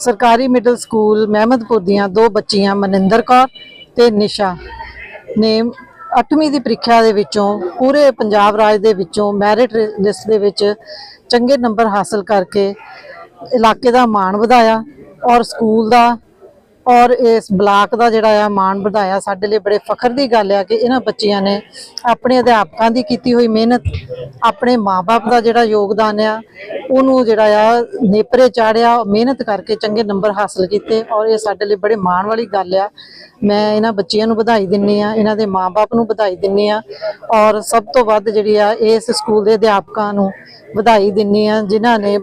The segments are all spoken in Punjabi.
ਸਰਕਾਰੀ ਮਿਡਲ ਸਕੂਲ ਮਹਿਮਦਪੁਰ ਦੀਆਂ ਦੋ ਬੱਚੀਆਂ, ਮਨਿੰਦਰ ਕੌਰ ਤੇ ਨਿਸ਼ਾ, ਨੇ 8ਵੀਂ ਦੀ ਪ੍ਰੀਖਿਆ ਦੇ ਵਿੱਚੋਂ ਪੂਰੇ ਪੰਜਾਬ ਰਾਜ ਦੇ ਵਿੱਚੋਂ ਮੈਰਿਟ ਲਿਸਟ ਦੇ ਵਿੱਚ ਚੰਗੇ ਨੰਬਰ ਹਾਸਲ ਕਰਕੇ ਇਲਾਕੇ ਦਾ ਮਾਣ ਵਧਾਇਆ ਔਰ ਸਕੂਲ ਦਾ ਔਰ ਇਸ ਬਲਾਕ ਦਾ ਜਿਹੜਾ ਆ ਮਾਣ ਵਧਾਇਆ ਸਾਡੇ ਲਈ ਬੜੇ ਫਖਰ ਦੀ ਗੱਲ ਆ ਕਿ ਇਹਨਾਂ ਬੱਚਿਆਂ ਨੇ ਆਪਣੇ ਅਧਿਆਪਕਾਂ ਦੀ ਕੀਤੀ ਹੋਈ ਮਿਹਨਤ, ਆਪਣੇ ਮਾਪੇ ਦਾ ਜਿਹੜਾ ਯੋਗਦਾਨ ਆ, ਉਹਨੂੰ ਜਿਹੜਾ ਆ ਨੇਪਰੇ ਚਾੜਿਆ, ਮਿਹਨਤ ਕਰਕੇ ਚੰਗੇ ਨੰਬਰ ਹਾਸਲ ਕੀਤੇ ਔਰ ਇਹ ਸਾਡੇ ਲਈ ਬੜੇ ਮਾਣ ਵਾਲੀ ਗੱਲ ਆ। ਮੈਂ ਇਹਨਾਂ ਬੱਚਿਆਂ ਨੂੰ ਵਧਾਈ ਦਿੰਨੀ ਆ, ਇਹਨਾਂ ਦੇ ਮਾਪੇ ਨੂੰ ਵਧਾਈ ਦਿੰਨੀ ਆ ਔਰ ਸਭ ਤੋਂ ਵੱਧ ਜਿਹੜੀ ਆ ਇਸ ਸਕੂਲ ਦੇ ਅਧਿਆਪਕਾਂ ਨੂੰ ਵਧਾਈ ਦਿੰਨੀ ਆ, ਜਿਨ੍ਹਾਂ ਨੇ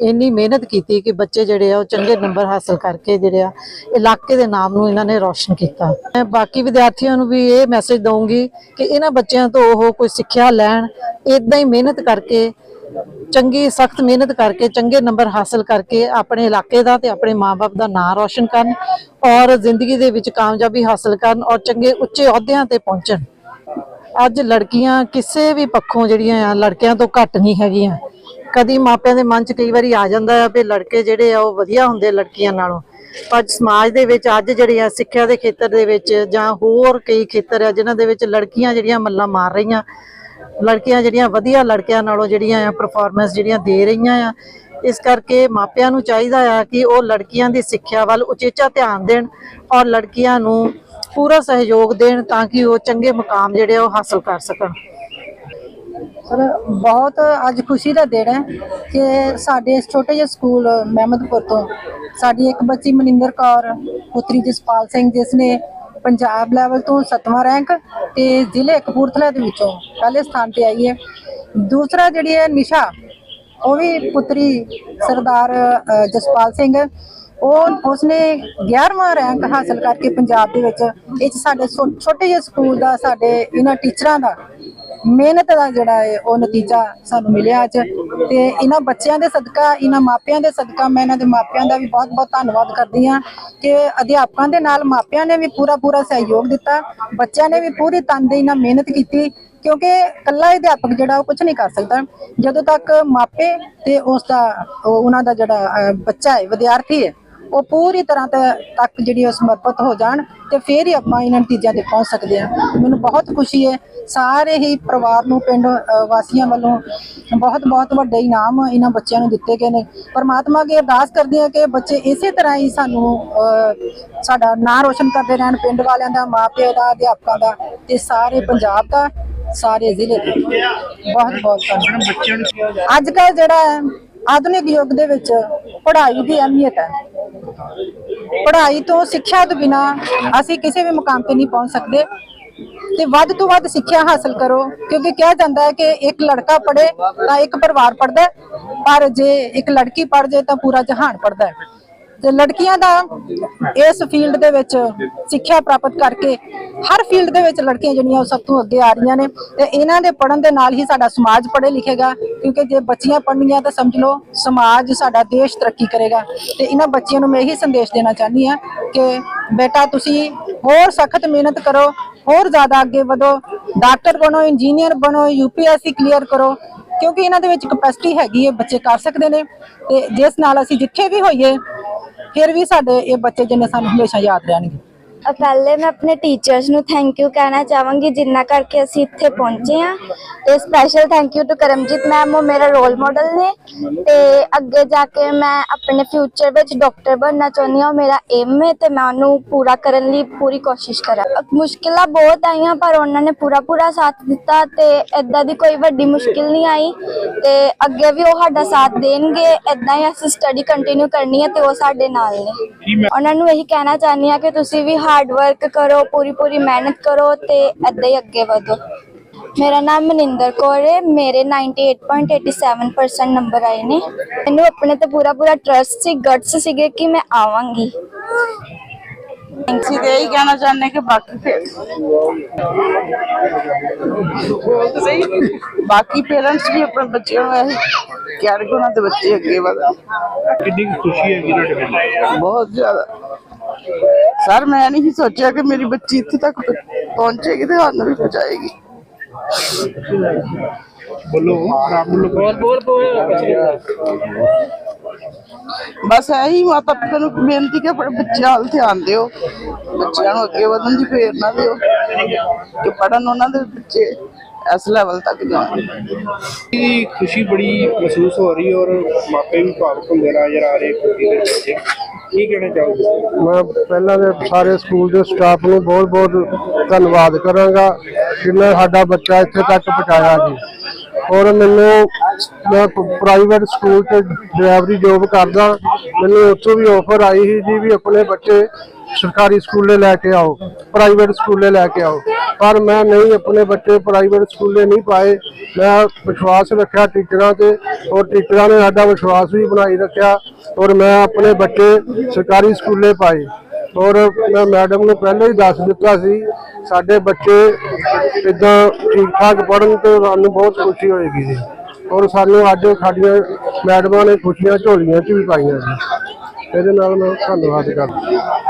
ਇੰਨੀ ਮਿਹਨਤ ਕੀਤੀ ਕਿ ਬੱਚੇ ਜਿਹੜੇ ਆ ਉਹ ਚੰਗੇ ਨੰਬਰ ਹਾਸਲ ਕਰਕੇ ਜਿਹੜੇ ਆ, ਇਲਾਕੇ ਦੇ ਨਾਮ ਨੂੰ ਇਹਨਾਂ ਨੇ ਰੌਸ਼ਨ ਕੀਤਾ। ਮੈਂ ਬਾਕੀ ਵਿਦਿਆਰਥੀਆਂ ਨੂੰ ਵੀ ਇਹ ਮੈਸੇਜ ਦਊਂਗੀ ਕਿ ਇਹਨਾਂ ਬੱਚਿਆਂ ਤੋਂ ਉਹ ਕੋਈ ਸਿੱਖਿਆ ਲੈਣ ਇਦਾਂ ਹੀ ਮਿਹਨਤ ਕਰਕੇ, ਚੰਗੀ, ਸਖਤ ਮਿਹਨਤ ਕਰਕੇ, ਚੰਗੇ ਨੰਬਰ ਹਾਸਲ ਕਰਕੇ ਆਪਣੇ ਇਲਾਕੇ ਦਾ ਤੇ ਆਪਣੇ ਮਾਪੇ ਦਾ ਨਾਂ ਰੌਸ਼ਨ ਕਰਨ ਔਰ ਜ਼ਿੰਦਗੀ ਦੇ ਵਿੱਚ ਕਾਮਯਾਬੀ ਹਾਸਲ ਕਰਨ ਔਰ ਚੰਗੇ ਉੱਚੇ ਅਹੁਦਿਆਂ ਤੇ ਪਹੁੰਚਣ। ਅੱਜ ਲੜਕੀਆਂ ਕਿਸੇ ਵੀ ਪੱਖੋਂ ਜਿਹੜੀਆਂ ਆ, ਲੜਕਿਆਂ ਤੋਂ ਘੱਟ ਨਹੀਂ ਹੈਗੀਆਂ। ਕਦੀ ਮਾਪਿਆਂ ਦੇ ਮਨ 'ਚ ਕਈ ਵਾਰੀ ਆ ਜਾਂਦਾ ਆ ਵੀ ਲੜਕੇ ਜਿਹੜੇ ਆ ਉਹ ਵਧੀਆ ਹੁੰਦੇ ਲੜਕੀਆਂ ਨਾਲੋਂ। ਪਰ ਸਮਾਜ ਦੇ ਵਿੱਚ ਅੱਜ ਜਿਹੜੇ ਆ ਸਿੱਖਿਆ ਦੇ ਖੇਤਰ ਦੇ ਵਿੱਚ ਜਾਂ ਹੋਰ ਕਈ ਖੇਤਰ ਆ ਜਿਨ੍ਹਾਂ ਦੇ ਵਿੱਚ ਲੜਕੀਆਂ ਜਿਹੜੀਆਂ ਮੱਲਾਂ ਮਾਰ ਰਹੀਆਂ, ਲੜਕੀਆਂ ਜਿਹੜੀਆਂ ਵਧੀਆ ਲੜਕਿਆਂ ਨਾਲੋਂ ਜਿਹੜੀਆਂ ਆ ਪਰਫਾਰਮੈਂਸ ਜਿਹੜੀਆਂ ਦੇ ਰਹੀਆਂ ਆ, ਇਸ ਕਰਕੇ ਮਾਪਿਆਂ ਨੂੰ ਚਾਹੀਦਾ ਆ ਕਿ ਉਹ ਲੜਕੀਆਂ ਦੀ ਸਿੱਖਿਆ ਵੱਲ ਉਚੇਚਾ ਧਿਆਨ ਦੇਣ ਔਰ ਲੜਕੀਆਂ ਨੂੰ ਪੂਰਾ ਸਹਿਯੋਗ ਦੇਣ ਤਾਂ ਕਿ ਉਹ ਚੰਗੇ ਮੁਕਾਮ ਜਿਹੜੇ ਆ ਉਹ ਹਾਸਲ ਕਰ ਸਕਣ। ਸਰ ਬਹੁਤ ਅੱਜ ਖੁਸ਼ੀ ਦਾ ਦਿਨ ਹੈ ਕਿ ਸਾਡੇ ਇਸ ਛੋਟੇ ਜਿਹੇ ਸਕੂਲ ਮਹਿਮਦਪੁਰ ਤੋਂ ਸਾਡੀ ਇੱਕ ਬੱਚੀ ਮਨਿੰਦਰ ਕੌਰ, ਪੁੱਤਰੀ ਜਸਪਾਲ ਸਿੰਘ, ਜਿਸ ਨੇ ਪੰਜਾਬ ਲੈਵਲ ਤੋਂ 7ਵਾਂ ਰੈਂਕ ਤੇ ਜ਼ਿਲ੍ਹੇ ਕਪੂਰਥਲਾ ਦੇ ਵਿੱਚੋਂ ਪਹਿਲੇ ਸਥਾਨ ਤੇ ਆਈ ਹੈ। ਦੂਸਰਾ ਜਿਹੜੀ ਹੈ ਨਿਸ਼ਾ, ਉਹ ਵੀ ਪੁੱਤਰੀ ਸਰਦਾਰ ਜਸਪਾਲ ਸਿੰਘ, ਉਹ ਉਸਨੇ 11ਵਾਂ ਰੈਂਕ ਹਾਸਲ ਕਰਕੇ ਪੰਜਾਬ ਦੇ ਵਿੱਚ, ਇਹ 'ਚ ਸਾਡੇ ਛੋ- ਛੋਟੇ ਜਿਹੇ ਸਕੂਲ ਦਾ, ਸਾਡੇ ਇਹਨਾਂ ਟੀਚਰਾਂ ਦਾ ਮਿਹਨਤ ਦਾ ਜਿਹੜਾ ਹੈ ਉਹ ਨਤੀਜਾ ਸਾਨੂੰ ਮਿਲਿਆ ਅੱਜ। ਤੇ ਇਹਨਾਂ ਬੱਚਿਆਂ ਦੇ ਸਦਕਾ, ਇਹਨਾਂ ਮਾਪਿਆਂ ਦੇ ਸਦਕਾ ਮੈਂ ਇਹਨਾਂ ਦੇ ਮਾਪਿਆਂ ਦਾ ਵੀ ਬਹੁਤ-ਬਹੁਤ ਧੰਨਵਾਦ ਕਰਦੀ ਹਾਂ ਕਿ ਅਧਿਆਪਕਾਂ ਦੇ ਨਾਲ ਮਾਪਿਆਂ ਨੇ ਵੀ ਪੂਰਾ ਪੂਰਾ ਸਹਿਯੋਗ ਦਿੱਤਾ। ਬੱਚਿਆਂ ਨੇ ਵੀ ਪੂਰੀ ਤਨਦੇਹੀ ਨਾਲ ਮਿਹਨਤ ਕੀਤੀ ਕਿਉਂਕਿ ਇਕੱਲਾ ਅਧਿਆਪਕ ਜਿਹੜਾ ਉਹ ਕੁਝ ਨਹੀਂ ਕਰ ਸਕਦਾ। ਜਦੋਂ ਤੱਕ ਮਾਪੇ ਤੇ ਉਸ ਦਾ ਉਹਨਾਂ ਦਾ ਜਿਹੜਾ ਬੱਚਾ ਹੈ, ਵਿਦਿਆਰਥੀ ਹੈ ਉਹ ਪੂਰੀ ਤਰ੍ਹਾਂ ਤੱਕ ਜਿਹੜੀ ਉਹ ਸਮਰਪਿਤ ਹੋ ਜਾਣ ਤੇ ਫਿਰ ਹੀ ਆਪਾਂ ਇਹਨਾਂ ਨਤੀਜਿਆਂ ਤੇ ਪਹੁੰਚ ਸਕਦੇ ਹਾਂ। ਮੈਨੂੰ ਬਹੁਤ ਖੁਸ਼ੀ ਹੈ। ਸਾਰੇ ਹੀ ਪਰਿਵਾਰ ਨੂੰ ਪਿੰਡ ਵਾਸੀਆਂ ਵੱਲੋਂ ਬਹੁਤ ਬਹੁਤ ਵੱਡੇ ਇਨਾਮ ਇਹਨਾਂ ਬੱਚਿਆਂ ਨੂੰ ਦਿੱਤੇ ਗਏ ਨੇ। ਪਰਮਾਤਮਾ ਅੱਗੇ ਅਰਦਾਸ ਕਰਦੇ ਹਾਂ ਕਿ ਬੱਚੇ ਇਸੇ ਤਰ੍ਹਾਂ ਹੀ ਸਾਨੂੰ ਅ, ਸਾਡਾ ਨਾਂ ਰੋਸ਼ਨ ਕਰਦੇ ਰਹਿਣ ਪਿੰਡ ਵਾਲਿਆਂ ਦਾ ਮਾਪਿਆਂ ਦਾ ਅਧਿਆਪਕਾਂ ਦਾ ਤੇ ਸਾਰੇ ਪੰਜਾਬ ਦਾ ਸਾਰੇ ਜ਼ਿਲ੍ਹੇ ਦਾ। ਬਹੁਤ ਬਹੁਤ ਧੰਨਵਾਦ। ਅੱਜ ਕੱਲ ਜਿਹੜਾ ਹੈ, ਆਧੁਨਿਕ ਯੁੱਗ ਦੇ ਵਿੱਚ ਪੜ੍ਹਾਈ ਦੀ ਅਹਿਮੀਅਤ ਹੈ। ਪੜ੍ਹਾਈ ਤੋਂ ਸਿੱਖਿਆ ਤੋਂ ਬਿਨਾ ਅਸੀਂ ਕਿਸੇ ਵੀ ਮੁਕਾਮ ਤੇ ਨਹੀਂ ਪਹੁੰਚ ਸਕਦੇ। ਤੇ ਵੱਧ ਤੋਂ ਵੱਧ ਸਿੱਖਿਆ ਹਾਸਲ ਕਰੋ, ਕਿਉਂਕਿ ਕਿਹਾ ਜਾਂਦਾ ਹੈ ਕਿ ਇੱਕ ਲੜਕਾ ਪੜ੍ਹੇ ਤਾਂ ਇੱਕ ਪਰਿਵਾਰ ਪੜ੍ਹਦਾ ਪਰ ਜੇ ਇੱਕ ਲੜਕੀ ਪੜ੍ਹ ਜੇ ਤਾਂ ਪੂਰਾ ਜਹਾਨ ਪੜ੍ਹਦਾ ਹੈ। ਤੇ ਲੜਕੀਆਂ ਦਾ ਇਸ ਫੀਲਡ ਦੇ ਵਿੱਚ ਸਿੱਖਿਆ ਪ੍ਰਾਪਤ ਕਰਕੇ ਹਰ ਫੀਲਡ ਦੇ ਵਿੱਚ ਲੜਕੀਆਂ ਜਿਹੜੀਆਂ ਉਹ ਸਭ ਤੋਂ ਅੱਗੇ ਆ ਰਹੀਆਂ ਨੇ ਤੇ ਇਹਨਾਂ ਦੇ ਪੜਨ ਦੇ ਨਾਲ ਹੀ ਸਾਡਾ ਸਮਾਜ ਪੜ੍ਹੇ ਲਿਖੇਗਾ ਕਿਉਂਕਿ ਜੇ ਬੱਚੀਆਂ ਪੜ੍ਹਨੀਆਂ ਤਾਂ ਸਮਝ ਲਓ ਸਮਾਜ ਸਾਡਾ ਦੇਸ਼ ਤਰੱਕੀ ਕਰੇਗਾ। ਤੇ ਇਹਨਾਂ ਬੱਚਿਆਂ ਨੂੰ ਮੈਂ ਇਹੀ ਸੰਦੇਸ਼ ਦੇਣਾ ਚਾਹੁੰਦੀ ਹਾਂ ਕਿ ਬੇਟਾ ਤੁਸੀਂ ਹੋਰ ਸਖਤ ਮਿਹਨਤ ਕਰੋ, ਹੋਰ ਜ਼ਿਆਦਾ ਅੱਗੇ ਵਧੋ, ਡਾਕਟਰ ਬਣੋ, ਇੰਜੀਨੀਅਰ ਬਣੋ ਯੂਪੀਐਸਸੀ ਕਲੀਅਰ ਕਰੋ, ਕਿਉਂਕਿ ਇਹਨਾਂ ਦੇ ਵਿੱਚ ਕਪੈਸਿਟੀ ਹੈਗੀ ਹੈ, ਬੱਚੇ ਕਰ ਸਕਦੇ ਨੇ। ਤੇ ਜਿਸ ਨਾਲ ਅਸੀਂ ਜਿੱਥੇ ਵੀ ਹੋਈਏ ਫਿਰ ਵੀ ਸਾਡੇ ਇਹ ਬੱਚੇ ਜਿੰਨੇ ਸਾਨੂੰ ਹਮੇਸ਼ਾ ਯਾਦ ਰਹਿਣਗੇ। ਪਹਿਲੇ ਮੈਂ ਆਪਣੇ ਟੀਚਰਸ ਨੂੰ ਥੈਂਕ ਯੂ ਕਹਿਣਾ ਚਾਹਾਂਗੀ ਜਿੰਨਾ ਕਰਕੇ ਅਸੀਂ ਇੱਥੇ ਪਹੁੰਚੇ ਆ ਤੇ special thank you to Karamjit ma'am ਉਹ ਮੇਰਾ ਰੋਲ ਮਾਡਲ ਨੇ। ਤੇ ਅੱਗੇ ਜਾ ਕੇ ਮੈਂ ਆਪਣੇ ਫਿਊਚਰ ਵਿੱਚ ਡਾਕਟਰ ਬਣਨਾ ਚਾਹੁੰਦੀ ਹਾਂ ਉਹ ਮੇਰਾ ਏਮ ਹੈ ਤੇ ਮੈਂ ਉਹਨੂੰ ਪੂਰਾ ਕਰਨ ਲਈ ਪੂਰੀ ਕੋਸ਼ਿਸ਼ ਕਰਾਂ। ਮੁਸ਼ਕਿਲਾਂ ਬਹੁਤ ਆਈਆਂ ਪਰ ਉਹਨਾਂ ਨੇ ਪੂਰਾ ਪੂਰਾ ਸਾਥ ਦਿੱਤਾ ਤੇ ਇਦਾਂ ਦੀ ਕੋਈ ਵੱਡੀ ਮੁਸ਼ਕਿਲ ਨਹੀਂ ਆਈ। ਤੇ ਅੱਗੇ ਵੀ ਉਹ ਸਾਡਾ ਸਾਥ ਦੇਣਗੇ ਇਦਾਂ ਹੀ ਅਸੀਂ ਸਟੱਡੀ ਕੰਟੀਨਿਊ ਕਰਨੀ ਹੈ ਤੇ ਉਹ ਸਾਡੇ ਨਾਲ ਨੇ। ਉਹਨਾਂ ਨੂੰ ਇਹੀ ਕਹਿਣਾ ਚਾਹੁੰਦੀ ਹਾਂ ਕਿ ਤੁਸੀਂ ਵੀ ਹਾਰਡ ਵਰਕ ਕਰੋ ਪੂਰੀ ਪੂਰੀ ਮਿਹਨਤ ਕਰੋ ਤੇ ਏਦਾਂ ਹੀ ਅੱਗੇ ਵਧੋ। ਮੇਰਾ ਨਾਮ ਮਨਿੰਦਰ ਕੌਰ ਹੈ ਮੇਰੇ 98.87% ਨੰਬਰ ਆਏ ਨੇ। ਮੈਨੂੰ ਆਪਣੇ ਤੇ ਪੂਰਾ ਪੂਰਾ ਟਰਸਟ ਸੀ ਗਟਸ ਸੀਗੇ ਕਿ ਮੈਂ ਆਵਾਂਗੀ। ਅਸੀਂ ਤੇ ਇਹੀ ਕਹਿਣਾ ਚਾਹੁੰਦੇ ਕਿ ਬਾਕੀ ਫਿਰ ਬਾਕੀ ਪੇਰੈਂਟਸ ਵੀ ਆਪਣੇ ਬੱਚਿਆਂ ਨੂੰ ਇਹੀ ਕਹਿਣ ਕਿ ਉਹਨਾਂ ਦੇ ਬੱਚੇ ਅੱਗੇ ਵਧਣ। ਕਿੰਨੀ ਖੁਸ਼ੀ ਹੈਗੀ ਤੁਹਾਡੇ ਮਨ ਬਹੁਤ ਜ਼ਿਆਦਾ। ਸਰ ਮੈਂ ਨਹੀਂ ਸੋਚਿਆ ਕਿ ਮੇਰੀ ਬੱਚੀ ਇੱਥੇ ਤੱਕ ਪਹੁੰਚੇਗੀ ਤੇ ਸਾਨੂੰ ਵੀ ਪਹੁੰਚਾਏਗੀ। ਬੋਲੋ। ਰਾਮ ਬੋਲੋ ਬੋਲ ਬੋਲ ਬਸ ਇਹੀ ਮਾਤਾ ਪਿਤਾ ਨੂੰ ਬੇਨਤੀ ਕਿ ਆਪਣੇ ਬੱਚਿਆਂ ਵੱਲ ਧਿਆਨ ਦਿਓ। ਬੱਚਿਆਂ ਨੂੰ ਅੱਗੇ ਵਧਣ ਦੀ ਪ੍ਰੇਰਨਾ ਦਿਓ ਕਿ ਪੜਨ ਉਹਨਾਂ ਦੇ ਬੱਚੇ ਇਸ ਲੈਵਲ ਤੱਕ ਜਾਣ। ਕੀ ਖੁਸ਼ੀ ਬੜੀ ਮਹਿਸੂਸ ਹੋ ਰਹੀ ਔਰ ਮਾਪੇ ਵੀ ਭਾਵੁਕ ਹੁੰਦੇ ਨਜ਼ਰ ਆ ਰਹੇ ਖੁਸ਼ੀ ਦੇ ਵਿੱਚ? ਕੀ ਕਹਿਣਾ ਚਾਹੋਗੇ? ਮੈਂ ਪਹਿਲਾਂ ਦੇ ਸਾਰੇ ਸਕੂਲ ਦੇ ਸਟਾਫ ਨੂੰ ਬਹੁਤ ਬਹੁਤ ਧੰਨਵਾਦ ਕਰਾਂਗਾ ਜਿਨ੍ਹਾਂ ਸਾਡਾ ਬੱਚਾ ਇੱਥੇ ਤੱਕ ਪਹੁੰਚਾਇਆ ਜੀ। ਔਰ ਮੈਨੂੰ ਮੈਂ ਪ੍ਰਾਈਵੇਟ ਸਕੂਲ ਤੇ ਡਰਾਈਵਰੀ ਜੋਬ ਕਰਦਾ। ਮੈਨੂੰ ਉੱਥੋਂ ਵੀ ਆਫਰ ਆਈ ਸੀ ਜੀ ਵੀ ਆਪਣੇ ਬੱਚੇ ਸਰਕਾਰੀ ਸਕੂਲੇ ਲੈ ਕੇ ਆਓ ਪ੍ਰਾਈਵੇਟ ਸਕੂਲੇ ਲੈ ਕੇ ਆਓ। ਪਰ ਮੈਂ ਨਹੀਂ, ਆਪਣੇ ਬੱਚੇ ਪ੍ਰਾਈਵੇਟ ਸਕੂਲੇ ਨਹੀਂ ਪਾਏ। ਮੈਂ ਵਿਸ਼ਵਾਸ ਰੱਖਿਆ ਟੀਚਰਾਂ ਤੇ ਔਰ ਟੀਚਰਾਂ ਨੇ ਸਾਡਾ ਵਿਸ਼ਵਾਸ ਵੀ ਬਣਾਈ ਰੱਖਿਆ ਔਰ ਮੈਂ ਆਪਣੇ ਬੱਚੇ ਸਰਕਾਰੀ ਸਕੂਲੇ ਪਾਏ। ਔਰ ਮੈਂ ਮੈਡਮ ਨੂੰ ਪਹਿਲਾਂ ਹੀ ਦੱਸ ਦਿੱਤਾ ਸੀ, ਸਾਡੇ ਬੱਚੇ ਇਦਾਂ ਠੀਕ ਠਾਕ ਪੜ੍ਹਨ ਤੇ ਸਾਨੂੰ ਬਹੁਤ ਖੁਸ਼ੀ ਹੋਏਗੀ ਜੀ। ਔਰ ਸਾਨੂੰ ਅੱਜ ਸਾਡੀਆਂ ਮੈਡਮਾਂ ਨੇ ਖੁਸ਼ੀਆਂ ਝੋਲੀਆਂ 'ਚ ਵੀ ਪਾਈਆਂ ਜੀ। ਇਹਦੇ ਨਾਲ ਮੈਂ ਧੰਨਵਾਦ ਕਰਦਾ।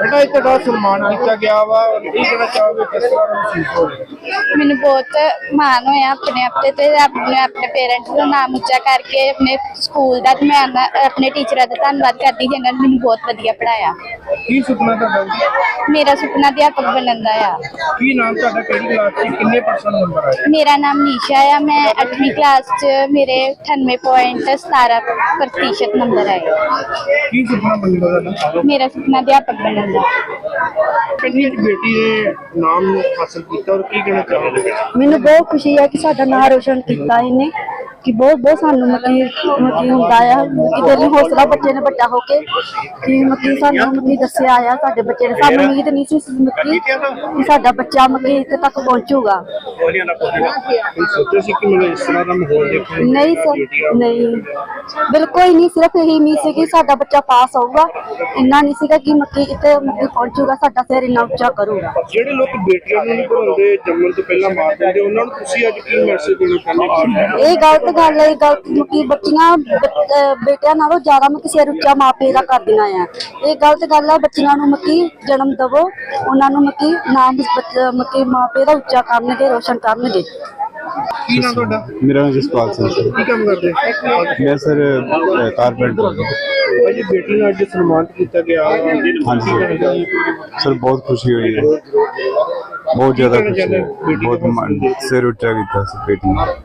ਬੇਟਾ ਇੱਕ ਦਾ ਸਨਮਾਨ ਕੀਤਾ ਗਿਆ ਵਾ ਔਰ ਕੀ ਕਹਿਣਾ ਚਾਹੋਗੇ ਕਿਸ ਤਰ੍ਹਾਂ ਦਾ ਮਹਿਸੂਸ ਹੋ ਰਿਹਾ? ਮੈਨੂੰ ਬਹੁਤ ਮਾਣ ਹੋਇਆ ਆਪਣੇ ਆਪ ਤੇ ਤੇ ਆਪਣੇ ਆਪਣੇ ਪੇਰੈਂਟਸ ਦਾ ਨਾਮ ਉੱਚਾ ਕਰਕੇ ਆਪਣੇ ਸਕੂਲ ਦਾ ਤੇ ਮੈਂ ਆਪਣੇ ਟੀਚਰਾਂ ਦਾ ਧੰਨਵਾਦ ਕਰਦੀ ਜਿਨ੍ਹਾਂ ਨੇ ਮੈਨੂੰ ਬਹੁਤ ਵਧੀਆ ਪੜਾਇਆ ਕੀ ਸੁਪਨਾ ਤੁਹਾਡਾ ਮੇਰਾ ਸੁਪਨਾ ਅਧਿਆਪਕ ਬਣਨ ਦਾ ਆ। ਕੀ ਨਾਮ ਤੁਹਾਡਾ ਕਿਹੜੀ ਕਲਾਸ 'ਚ ਕਿੰਨੇ ਪਰਸੈਂਟ ਨੰਬਰ ਆਏ ਮੇਰਾ ਨਾਮ ਨੀਸ਼ਾ ਆ ਮੈਂ 8ਵੀਂ ਕਲਾਸ 'ਚ ਮੇਰੇ 98.17 ਪ੍ਰਤੀਸ਼ਤ ਨੰਬਰ ਆਏ ਕੀ ਸੁਪਨਾ ਬਣਦਾ ਤੁਹਾਡਾ? ਮੇਰਾ ਸੁਪਨਾ ਅਧਿਆਪਕ ਬਣਨ ਦਾ। ਕਿੰਨੀ ਬੇਟੀ ਨੇ ਨਾਮ ਹਾਸਲ ਕੀਤਾ ਔਰ ਕੀ ਕਹਿਣਾ ਚਾਹੋਗੇ? ਮੈਨੂੰ ਬਹੁਤ ਖੁਸ਼ੀ ਹੈ ਕਿ ਸਾਡਾ ਨਾਂ ਰੋਸ਼ਨ ਕੀਤਾ ਇਹਨੇ। ਕਿ ਬਹੁਤ ਬਹੁਤ ਸਾਨੂੰ ਮਤੀ ਮਤੀ ਹੁੰਦਾ ਆ ਕਿ ਦਿਲ ਨੂੰ ਹੌਸਲਾ ਬੱਚੇ ਨੇ ਵੱਡਾ ਹੋ ਕੇ ਕਿ ਮਤੀ ਸਾਨੂੰ ਮਤੀ ਦੱਸਿਆ ਆ ਸਾਡੇ ਬੱਚੇ ਨੇ। ਸਾਨੂੰ ਉਮੀਦ ਨਹੀਂ ਸੀ ਮਤੀ ਕਿ ਸਾਡਾ ਬੱਚਾ ਮਤੀ ਇੱਥੇ ਤੱਕ ਪਹੁੰਚੂਗਾ। ਤੁਸੀਂ ਸੋਚਿਆ ਸੀ ਕਿ ਮੈਨੂੰ ਇਸ ਤਰ੍ਹਾਂ ਦਾ ਮਾਹੌਲ ਦੇਖਣ ਨੂੰ ਨਹੀਂ ਸਰ ਨਹੀਂ। ਬਿਲਕੁਲ ਹੀ ਨਹੀਂ ਸਿਰਫ ਇਹੀ ਉਮੀਦ ਸੀ ਕਿ ਸਾਡਾ ਬੱਚਾ ਪਾਸ ਹੋਊਗਾ ਇੰਨਾ ਨਹੀਂ ਸੀਗਾ ਕਿ ਮਤੀ ਇੱਥੇ ਮਤੀ ਪਹੁੰਚੂਗਾ ਸਾਡਾ ਸਿਰ ਇੰਨਾ ਉੱਚਾ ਕਰੂਗਾ। ਜਿਹੜੇ ਲੋਕ ਬੇਟੀਆਂ ਨੂੰ ਨਹੀਂ ਪੜਾਉਂਦੇ ਜੰਮਣ ਤੋਂ ਪਹਿਲਾਂ ਮਾਰ ਦਿੰਦੇ ਉਹਨਾਂ ਨੂੰ ਤੁਸੀਂ ਅੱਜ ਕੀ ਮੈਸੇਜ ਦੇਣਾ ਚਾਹੁੰਦੇ ਹੋ? ਇਹ ਗਲਤ ਗੱਲ ਹੈ ਇਹ ਗਲਤ ਕਿ ਬੱਚੀਆਂ ਬੇਟਿਆਂ ਨਾਲੋਂ ਜ਼ਿਆਦਾ ਮੈਂ ਕਿਸੇ ਉੱਚਾ ਮਾਪੇ ਦਾ ਕਰਦੀਆਂ ਆ। ਇਹ ਗਲਤ ਗੱਲ ਹੈ ਬੱਚੀਆਂ ਨੂੰ ਮੱਕੀ ਜਨਮ ਦਵੋ ਉਹਨਾਂ ਨੂੰ ਮੱਕੀ ਨਾਮ ਬੱਚ- ਮੱਕੀ ਮਾਪੇ ਦਾ ਉੱਚਾ ਕਰਨਗੇ ਰੋਸ਼ਨ ਕਰਨਗੇ। ਕੀ ਨਾਮ ਤੁਹਾਡਾ? ਮੇਰਾ ਨਾਮ ਜਸਪਾਲ ਸਿੰਘ ਹੈ। ਕੀ ਕੰਮ ਕਰਦੇ? ਮੈਂ ਸਰ ਕਾਰਪੈਂਟਰ ਭਾਜੀ ਬੇਟੀ ਨੂੰ ਅੱਜ ਸਨਮਾਨਿਤ ਕੀਤਾ ਗਿਆ। ਹਾਂਜੀ ਸਰ। ਬਹੁਤ ਖੁਸ਼ੀ ਹੋਈ ਹੈ। ਬਹੁਤ ਜ਼ਿਆਦਾ ਖੁਸ਼ੀ ਬਹੁਤ ਮਨ- ਸਿਰ ਉੱਚਾ ਕੀਤਾ ਸੀ ਬੇਟੀ ਨੇ।